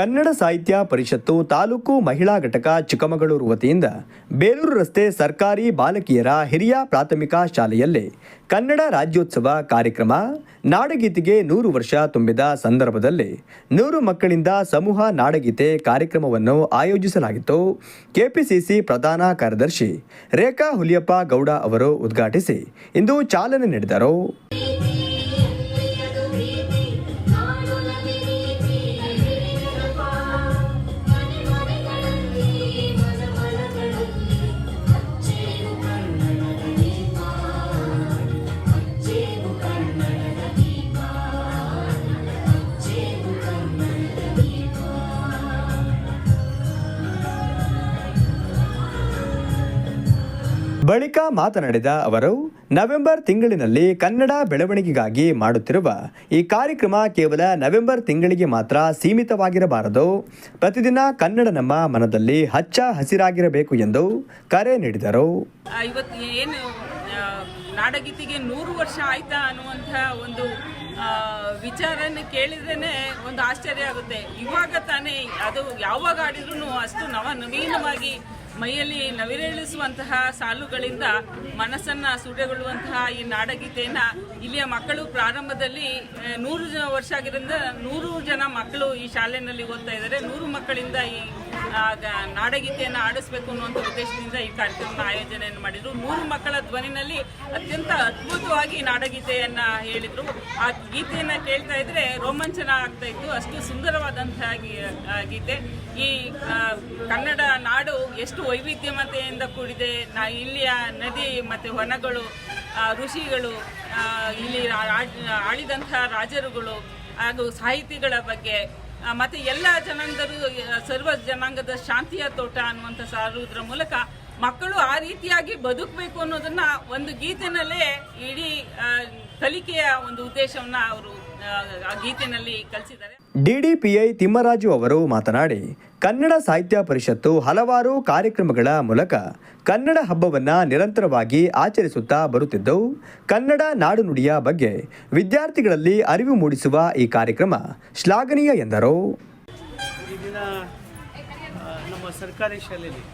ಕನ್ನಡ ಸಾಹಿತ್ಯ ಪರಿಷತ್ತು ತಾಲೂಕು ಮಹಿಳಾ ಘಟಕ ಚಿಕ್ಕಮಗಳೂರು ವತಿಯಿಂದ ಬೇಲೂರು ರಸ್ತೆ ಸರ್ಕಾರಿ ಬಾಲಕಿಯರ ಹಿರಿಯ ಪ್ರಾಥಮಿಕ ಶಾಲೆಯಲ್ಲಿ ಕನ್ನಡ ರಾಜ್ಯೋತ್ಸವ ಕಾರ್ಯಕ್ರಮ ನಾಡಗೀತೆಗೆ ನೂರು ವರ್ಷ ತುಂಬಿದ ಸಂದರ್ಭದಲ್ಲಿ ನೂರು ಮಕ್ಕಳಿಂದ ಸಮೂಹ ನಾಡಗೀತೆ ಕಾರ್ಯಕ್ರಮವನ್ನು ಆಯೋಜಿಸಲಾಗಿತ್ತು. ಕೆಪಿಸಿಸಿ ಪ್ರಧಾನ ಕಾರ್ಯದರ್ಶಿ ರೇಖಾ ಹುಲಿಯಪ್ಪ ಗೌಡ ಅವರು ಉದ್ಘಾಟಿಸಿ ಇಂದು ಚಾಲನೆ ನೀಡಿದರು. ಬಳಿಕ ಮಾತನಾಡಿದ ಅವರು, ನವೆಂಬರ್ ತಿಂಗಳಿನಲ್ಲಿ ಕನ್ನಡ ಬೆಳವಣಿಗೆಗಾಗಿ ಮಾಡುತ್ತಿರುವ ಈ ಕಾರ್ಯಕ್ರಮ ಕೇವಲ ನವೆಂಬರ್ ತಿಂಗಳಿಗೆ ಮಾತ್ರ ಸೀಮಿತವಾಗಿರಬಾರದು. ಪ್ರತಿದಿನ ಕನ್ನಡ ನಮ್ಮ ಮನದಲ್ಲಿ ಹಚ್ಚ ಹಸಿರಾಗಿರಬೇಕು ಎಂದು ಕರೆ ನೀಡಿದರು. ಇವತ್ತು ಏನು ನಾಡಗೀತೆಗೆ ನೂರು ವರ್ಷ ಆಯ್ತಾ ಅನ್ನುವಂಥ ಒಂದು ವಿಚಾರನ ಕೇಳಿದ್ರೇ ಒಂದು ಆಶ್ಚರ್ಯ ಆಗುತ್ತೆ. ಇವಾಗ ತಾನೇ ಅದು ಯಾವಾಗ ಆಡಿದ್ರು ಅಷ್ಟು ನವ ನವೀನವಾಗಿ ಮೈಯಲ್ಲಿ ನವಿರೇಳಿಸುವಂತಹ ಸಾಲುಗಳಿಂದ ಮನಸ್ಸನ್ನ ಸೂರ್ಯಗೊಳ್ಳುವಂತಹ ಈ ನಾಡಗೀತೆಯನ್ನ ಇಲ್ಲಿಯ ಮಕ್ಕಳು ಪ್ರಾರಂಭದಲ್ಲಿ ನೂರು ಜನ ವರ್ಷ ಆಗಿರೋದ್ರಿಂದ ನೂರು ಜನ ಮಕ್ಕಳು ಈ ಶಾಲೆಯಲ್ಲಿ ಓದ್ತಾ ಇದ್ದಾರೆ. ನೂರು ಮಕ್ಕಳಿಂದ ಈ ನಾಡಗೀತೆಯನ್ನ ಆಡಿಸ್ಬೇಕು ಅನ್ನುವಂಥ ಉದ್ದೇಶದಿಂದ ಈ ಕಾರ್ಯಕ್ರಮ ಆಯೋಜನೆಯನ್ನು ಮಾಡಿದ್ರು. ನೂರು ಮಕ್ಕಳ ಧ್ವನಿನಲ್ಲಿ ಅತ್ಯಂತ ಅದ್ಭುತವಾಗಿ ನಾಡಗೀತೆಯನ್ನ ಹೇಳಿದ್ರು. ಆ ಗೀತೆಯನ್ನ ಕೇಳ್ತಾ ಇದ್ರೆ ರೋಮಾಂಚನ ಆಗ್ತಾ ಇತ್ತು. ಅಷ್ಟು ಸುಂದರವಾದಂತಹ ಗೀತೆ. ಈ ಕನ್ನಡ ನಾಡು ಎಷ್ಟು ವೈವಿಧ್ಯಮತೆಯಿಂದ ಕೂಡಿದೆ. ನಾ ಇಲ್ಲಿಯ ನದಿ ಮತ್ತು ಹೊನಗಳು ಋಷಿಗಳು ಇಲ್ಲಿ ಆಳಿದಂಥ ರಾಜರುಗಳು ಹಾಗೂ ಸಾಹಿತಿಗಳ ಬಗ್ಗೆ ಮತ್ತು ಎಲ್ಲ ಜನಾಂಗರು ಸರ್ವ ಜನಾಂಗದ ಶಾಂತಿಯ ತೋಟ ಅನ್ನುವಂಥ ಸಾರುವುದರ ಮೂಲಕ ಮಕ್ಕಳು ಆ ರೀತಿಯಾಗಿ ಬದುಕಬೇಕು ಅನ್ನೋದನ್ನ ಒಂದು ಗೀತೆನಲ್ಲೇ ಇಡೀ ಕಲಿಕೆಯ ಒಂದು ಉದ್ದೇಶವನ್ನು ಅವರು ಆ ಗೀತೆನಲ್ಲಿ ಕಲಿಸಿದ್ದಾರೆ. ಡಿಡಿಪಿಐ ತಿಮ್ಮರಾಜು ಅವರು ಮಾತನಾಡಿ, ಕನ್ನಡ ಸಾಹಿತ್ಯ ಪರಿಷತ್ತು ಹಲವಾರು ಕಾರ್ಯಕ್ರಮಗಳ ಮೂಲಕ ಕನ್ನಡ ಹಬ್ಬವನ್ನು ನಿರಂತರವಾಗಿ ಆಚರಿಸುತ್ತಾ ಬರುತ್ತಿದ್ದವು. ಕನ್ನಡ ನಾಡುನುಡಿಯ ಬಗ್ಗೆ ವಿದ್ಯಾರ್ಥಿಗಳಲ್ಲಿ ಅರಿವು ಮೂಡಿಸುವ ಈ ಕಾರ್ಯಕ್ರಮ ಶ್ಲಾಘನೀಯ ಎಂದರು. ಈ ದಿನ ನಮ್ಮ ಸರ್ಕಾರಿ ಶಾಲೆಯಲ್ಲಿ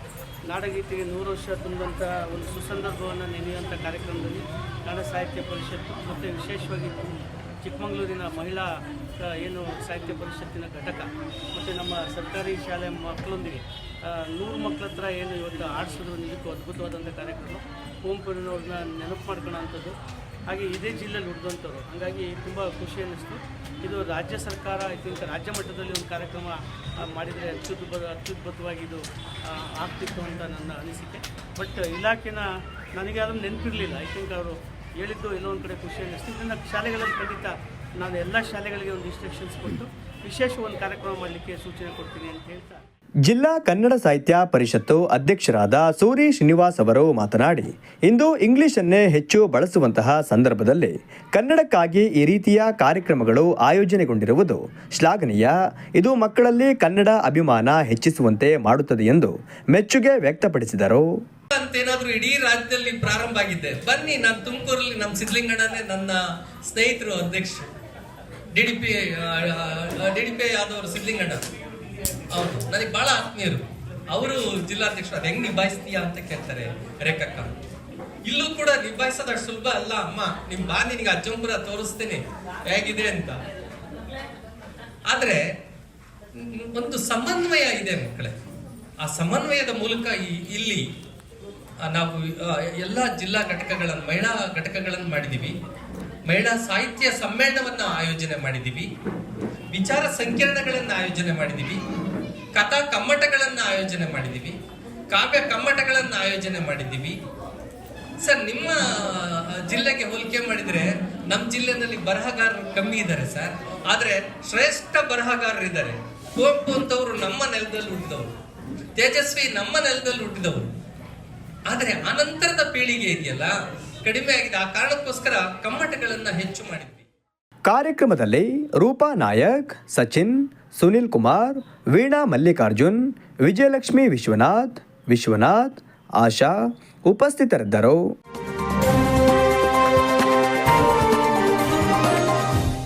ನಾಡಗೀತೆಗೆ ನೂರು ವರ್ಷ ತುಂಬಿದಂಥ ಒಂದು ಸುಸಂದರ್ಭವನ್ನು ನೆನೆಯುವಂಥ ಕಾರ್ಯಕ್ರಮದಲ್ಲಿ ಕನ್ನಡ ಸಾಹಿತ್ಯ ಪರಿಷತ್ತು ಮತ್ತು ವಿಶೇಷವಾಗಿ ಚಿಕ್ಕಮಗಳೂರಿನ ಮಹಿಳಾ ಏನು ಸಾಹಿತ್ಯ ಪರಿಷತ್ತಿನ ಘಟಕ ಮತ್ತು ನಮ್ಮ ಸರ್ಕಾರಿ ಶಾಲೆ ಮಕ್ಕಳೊಂದಿಗೆ ನೂರು ಮಕ್ಕಳ ಹತ್ರ ಏನು ಇವತ್ತು ಆಡಿಸಿದ್ರು. ನಿಜಕ್ಕೂ ಅದ್ಭುತವಾದಂಥ ಕಾರ್ಯಕ್ರಮ. ಕುವೆಂಪುರಿನವ್ರನ್ನ ನೆನಪು ಮಾಡ್ಕೊಳ್ಳೋಂಥದ್ದು ಹಾಗೆ ಇದೇ ಜಿಲ್ಲೆಯಲ್ಲಿ ಹುಡ್ದಂಥವ್ರು ಹಾಗಾಗಿ ತುಂಬ ಖುಷಿ ಅನ್ನಿಸ್ತು. ಇದು ರಾಜ್ಯ ಸರ್ಕಾರ, ಐ ರಾಜ್ಯ ಮಟ್ಟದಲ್ಲಿ ಒಂದು ಕಾರ್ಯಕ್ರಮ ಮಾಡಿದರೆ ಅತ್ಯುದ್ಭುತ, ಅತ್ಯುದ್ಭುತವಾಗಿ ಇದು ಆಗ್ತಿತ್ತು ಅಂತ ನನ್ನ ಅನಿಸಿಕೆ. ಬಟ್ ಇಲಾಖೆನ ನನಗೆ ಅದನ್ನು ನೆನಪಿರಲಿಲ್ಲ. ಐ ಥಿಂಕ್ ಅವರು ಹೇಳಿದ್ದು ಎಲ್ಲೋ ಒಂದು ಕಡೆ ಖುಷಿ ಅನ್ನಿಸ್ತು. ಇದನ್ನು ಶಾಲೆಗಳಲ್ಲಿ ಖಂಡಿತ ನಾನು ಎಲ್ಲ ಶಾಲೆಗಳಿಗೆ ಒಂದು ಇನ್ಸ್ಟ್ರಕ್ಷನ್ಸ್ ಕೊಟ್ಟು ವಿಶೇಷ ಒಂದು ಕಾರ್ಯಕ್ರಮ ಮಾಡಲಿಕ್ಕೆ ಸೂಚನೆ ಕೊಡ್ತೀನಿ ಅಂತ ಹೇಳ್ತಾ ಜಿಲ್ಲಾ ಕನ್ನಡ ಸಾಹಿತ್ಯ ಪರಿಷತ್ತು ಅಧ್ಯಕ್ಷರಾದ ಸೂರಿ ಶ್ರೀನಿವಾಸ್ ಅವರು ಮಾತನಾಡಿ, ಇಂದು ಇಂಗ್ಲಿಷನ್ನೇ ಹೆಚ್ಚು ಬಳಸುವಂತಹ ಸಂದರ್ಭದಲ್ಲಿ ಕನ್ನಡಕ್ಕಾಗಿ ಈ ರೀತಿಯ ಕಾರ್ಯಕ್ರಮಗಳು ಆಯೋಜನೆಗೊಂಡಿರುವುದು ಶ್ಲಾಘನೀಯ. ಇದು ಮಕ್ಕಳಲ್ಲಿ ಕನ್ನಡ ಅಭಿಮಾನ ಹೆಚ್ಚಿಸುವಂತೆ ಮಾಡುತ್ತದೆ ಎಂದು ಮೆಚ್ಚುಗೆ ವ್ಯಕ್ತಪಡಿಸಿದರು. ಅಂತೇನಾದ್ರೂ ಇಡೀ ರಾಜ್ಯದಲ್ಲಿ ಪ್ರಾರಂಭ ಆಗಿದ್ದೆ ಬನ್ನಿ, ನಾನು ತುಮಕೂರಲ್ಲಿ ನಮ್ಮ ಸಿದ್ಲಿಂಗಣ್ಣನೇ ನನ್ನ ಸ್ನೇಹಿತರು ಅಧ್ಯಕ್ಷ D D P D D P ಆದವರು ಸಿದ್ಲಿಂಗಣ್ಣ ಹೌದು, ನನಗೆ ಬಹಳ ಆತ್ಮೀಯರು. ಅವರು ಜಿಲ್ಲಾಧ್ಯಕ್ಷರು. ಅದು ಹೆಂಗ್ ನಿಭಾಯಿಸ್ತೀಯಾ ಅಂತ ಕೇಳ್ತಾರೆ ರೇಖಕ್ಕ. ಇಲ್ಲೂ ಕೂಡ ನಿಭಾಯಿಸೋದು ಸುಲಭ ಅಲ್ಲ, ಅಮ್ಮ. ನಿಮ್ ಬಾ ನಿನಗೆ ಅಜ್ಜಂಪುರ ತೋರಿಸ್ತೇನೆ. ಹೇಗಿದೆ ಅಂತ. ಆದ್ರೆ, ಒಂದು ಸಮನ್ವಯ ಇದೆ ಮಕ್ಕಳೇ. ಆ ಸಮನ್ವಯದ ಮೂಲಕ ಇಲ್ಲಿ ನಾವು ಎಲ್ಲ ಜಿಲ್ಲಾ ಘಟಕಗಳನ್ನು ಮಹಿಳಾ ಘಟಕಗಳನ್ನು ಮಾಡಿದ್ದೀವಿ ಮಹಿಳಾ ಸಾಹಿತ್ಯ ಸಮ್ಮೇಳನವನ್ನು ಆಯೋಜನೆ ಮಾಡಿದ್ದೀವಿ ವಿಚಾರ ಸಂಕಿರಣಗಳನ್ನು ಆಯೋಜನೆ ಮಾಡಿದ್ದೀವಿ ಕಥಾ ಕಮ್ಮಟಗಳನ್ನು ಆಯೋಜನೆ ಮಾಡಿದ್ದೀವಿ ಕಾವ್ಯ ಕಮ್ಮಟಗಳನ್ನು ಆಯೋಜನೆ ಮಾಡಿದ್ದೀವಿ ಸರ್, ನಿಮ್ಮ ಜಿಲ್ಲೆಗೆ ಹೋಲಿಕೆ ಮಾಡಿದರೆ ನಮ್ಮ ಜಿಲ್ಲೆನಲ್ಲಿ ಬರಹಗಾರರು ಕಮ್ಮಿ ಇದ್ದಾರೆ ಸರ್. ಆದರೆ ಶ್ರೇಷ್ಠ ಬರಹಗಾರರು ಇದ್ದಾರೆ ಕುವೆಂಪು ಅಂತವರು ನಮ್ಮ ನೆಲದಲ್ಲಿ ಹುಟ್ಟಿದವರು. ತೇಜಸ್ವಿ ನಮ್ಮ ನೆಲದಲ್ಲಿ ಹುಟ್ಟಿದವರು. ಆದ್ರೆ ಅನಂತರದ ಪೀಳಿಗೆ ಇದೆಯಲ್ಲ? ಕಡಿಮೆ ಆಗಿದೆ. ಆ ಕಾರಣಕ್ಕೋಸ್ಕರ ಕಮ್ಮಟಗಳನ್ನ ಹೆಚ್ಚು ಮಾಡಿದ್ವಿ. ಕಾರ್ಯಕ್ರಮದಲ್ಲಿ ರೂಪಾ ನಾಯಕ್, ಸಚಿನ್, ಸುನಿಲ್ ಕುಮಾರ್, ವೀಣಾ ಮಲ್ಲಿಕಾರ್ಜುನ್, ವಿಜಯಲಕ್ಷ್ಮಿ ವಿಶ್ವನಾಥ್ ವಿಶ್ವನಾಥ್, ಆಶಾ ಉಪಸ್ಥಿತರಿದ್ದರು.